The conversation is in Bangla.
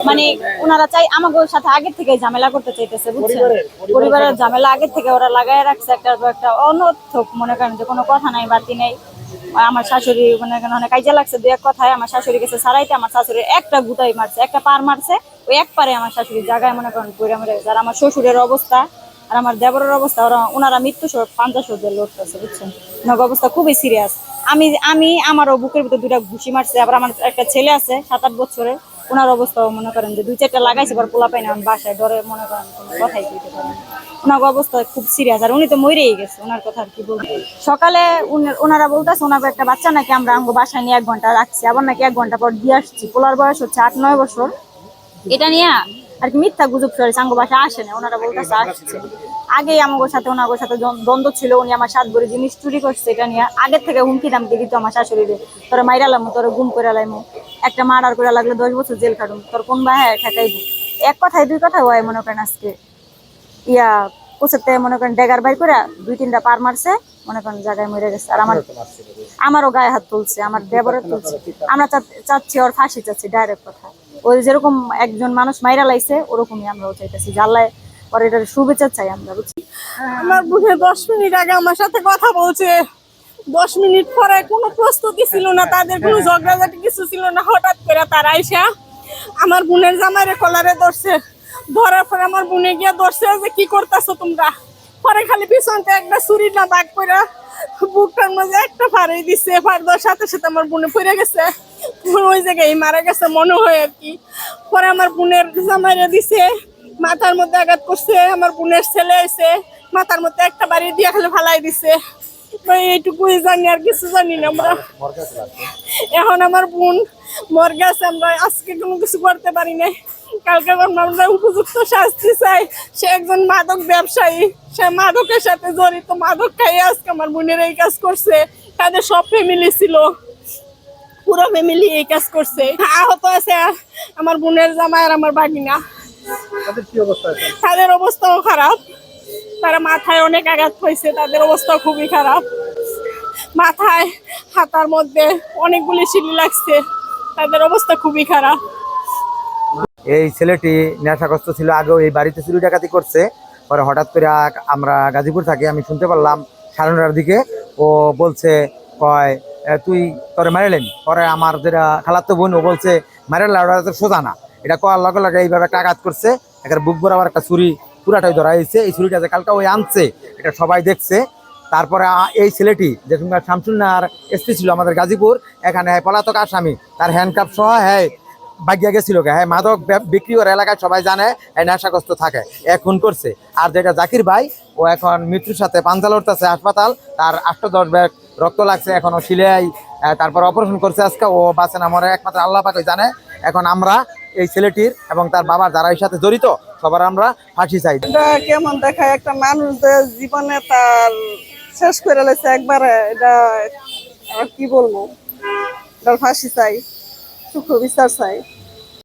মানে ওনারা চাই আমাকে সাথে আগের থেকে ঝামেলা করতে চাইতেছে বুঝছেন? পরিবারের- ঝামেলা আগের থেকে ওরা লাগাই রাখছে একটা একটা অনর্থক মনে করেন যে কোনো কথা নাই বাতি নেই। আমার শাশুড়ি মনে করেন অনেক কাজে লাগছে দু এক কথায় আমার শাশুড়ি গেছে সারাইতে আমার শাশুড়ি একটা গুতাই মারছে একটা পার মারছে ওই এক পারে আমার শাশুড়ি জায়গায় মনে করেন মরে আর আমার শ্বশুরের অবস্থা আর আমার দেবরের অবস্থা ওরা ওনারা মৃত্যু পাঞ্জা সর্যে লড়তেছে বুঝছেন? ওনার অবস্থা খুবই সিরিয়াস আমি আমি আমারও বুকের ভিতরে দুটা ঘুষি মারছে আবার আমার একটা ছেলে আছে সাত আট বছরে ওনার অবস্থাও মনে করেন যে দুই চারটা লাগাইছে, পর পোলা পাই না বাসায় ডরে মনে করেন কোনো কথাই কইতে পারেন ওনার অবস্থা খুব সিরিয়াস আর উনি তো মরেই গেছে, ওনার কথা আর কি বলব। সকালে ওনারা বলতেছে ওনার একটা বাচ্চা নাকি আমরা আমগো বাসায় নিয়ে এক ঘণ্টা রাখছি, আবার নাকি এক ঘণ্টা পর দিয়ে আসছি। পোলার বয়স হচ্ছে আট, নয় বছর। এটা নিয়ে আর কি মিথ্যা গুজব চলেছে, আঙ্গো বাসা আসে না, ওনারা বলতেছে আসছে। আগেই আমার সাথে ওনার সাথে দ্বন্দ্ব- ছিল, উনি আমার সাত ভরি জিনিস চুরি করছে, এটা নিয়ে আগের থেকে হুমকি দামকি দিত আমার শাশুড়িরে। তোরা মাইরালাম তোরা গুম করে লাইমু। একটা মার্ডার করে লাগলে দশ বছর জেল খাটুম তোর কোন বাহায় ঠেকাইবো? এক কথায় দুই কথা হয় মনে করেন আজকে। ইয়া কোচেতে মনে করেন ডেগার বাই করে দুই তিনটা পার মারছে মনে করেন জায়গায় মরে গেছে। আর আমার আমারও গায়ে হাত তুলছে আমার দেবরের তুলছে। আমরা চা- চাচ্ছি ওর ফাঁসি চাচ্ছি ডাইরেক্ট কথা। ওই যেরকম একজন মানুষ মাইরা লাইছে ওরকমই আমরাও চাইতেছি জানলায় ওর এটার শুভেচ্ছা চাই আমরা বুঝছি আমার বুঝে দশ মিনিট আগে আমার সাথে কথা বলছে। দশ মিনিট পরে কোনো প্রস্তুতি ছিল না তাদের কোনো ঝগড়াঝাটি কিছু ছিল না হঠাৎ করে তারা আইসা আমার বোনের জামাইরে কলারে ধরছে। ধরার পরে আমার বোনে গিয়ে ধরছে যে কি করতেছো তোমরা? পরে খালি পিছনতে একটা ছুরি না দাগ করে বুকটার মধ্যে একটা ফাড়ি দিচ্ছে ফাড় দেওয়ার সাথে সাথে আমার বোনে পড়ে গেছে। ওই জায়গায় মারা গেছে মনে হয় আর কি। পরে আমার বোনের জামাইরে দিছে মাথার মধ্যে আঘাত করছে আমার বোনের ছেলে এসে মাথার মধ্যে একটা বাড়ি দিয়ে খালি ফালাই দিছে। এইটুকুই জানি আর কিছু জানি না আমরা। এখন আমার বোন মর গেছে আমরা আজকে কোনো কিছু করতে পারি নাই। কালকে আমরা উপযুক্ত শাস্তি চাই সে একজন মাদক ব্যবসায়ী। সে মাদকের সাথে জড়িত মাদক খাইয়ে আজকে আমার বোনের এই কাজ করছে। তাদের সব ফ্যামিলি ছিল। পুরো ফ্যামিলি এই কাজ করছে। আহত আছে আমার বোনের জামাই আর আমার বাগিনা তাদের অবস্থাও খারাপ। তারা মাথায় অনেক আঘাত হয়েছে তাদের অবস্থা খুবই খারাপ। মাথায় হাতার মধ্যে অনেকগুলি সিলি লাগছে তাদের অবস্থা খুবই খারাপ। এই ছেলেটি নেশাগ্রস্ত ছিল আগেও এই বাড়িতে চুরি ডাকাতি করছে। পরে হঠাৎ করে আমরা গাজীপুর থাকি আমি শুনতে পারলাম সাড়ে দিকে। ও বলছে কয় "এ, তুই তোরে মারিলেন? পরে আমার যেটা খালাতো বোন ও বলছে মারিলে ওটা তো সোজা না। এটা করার লগে লগে এইভাবে একটা আঘাত করছে একটা বুক বরাবর একটা ছুরি পুরাটাই ধরা হয়েছে। এই ছুরিটা যে কালকে ওই আনছে এটা সবাই দেখছে। তারপরে এই ছেলেটি যে তোমার শামসুন্নার এসপি ছিল আমাদের গাজীপুর এখানে পলাতক আসামি তার হ্যান্ডকাপ সহ হ্যাঁ বাগিয়া গেছিল হ্যাঁ মাদক বিক্রি করে এলাকায় সবাই জানে এই নেশাগ্রস্ত থাকে এ খুন করছে। আর যেটা জাকির ভাই ও এখন মৃত্যুর সাথে পাঞ্জা লড়তেছে হাসপাতাল তার আষ্ট দশ ব্যাগ রক্ত লাগছে এখনও আহ, তারপর অপারেশন করছে আজকে ও বাঁচে না মরে একমাত্র আল্লাহ পাকে জানে। এখন আমরা এই ছেলেটির এবং তার বাবার যারা সাথে জড়িত, সবার আমরা ফাঁসি চাই। কেমন দেখায় একটা মানুষ জীবনে তার শেষ করে লেছে একবারে, এটা আর কি বলব? ফাঁসি চাই সুখ বিচার চাই।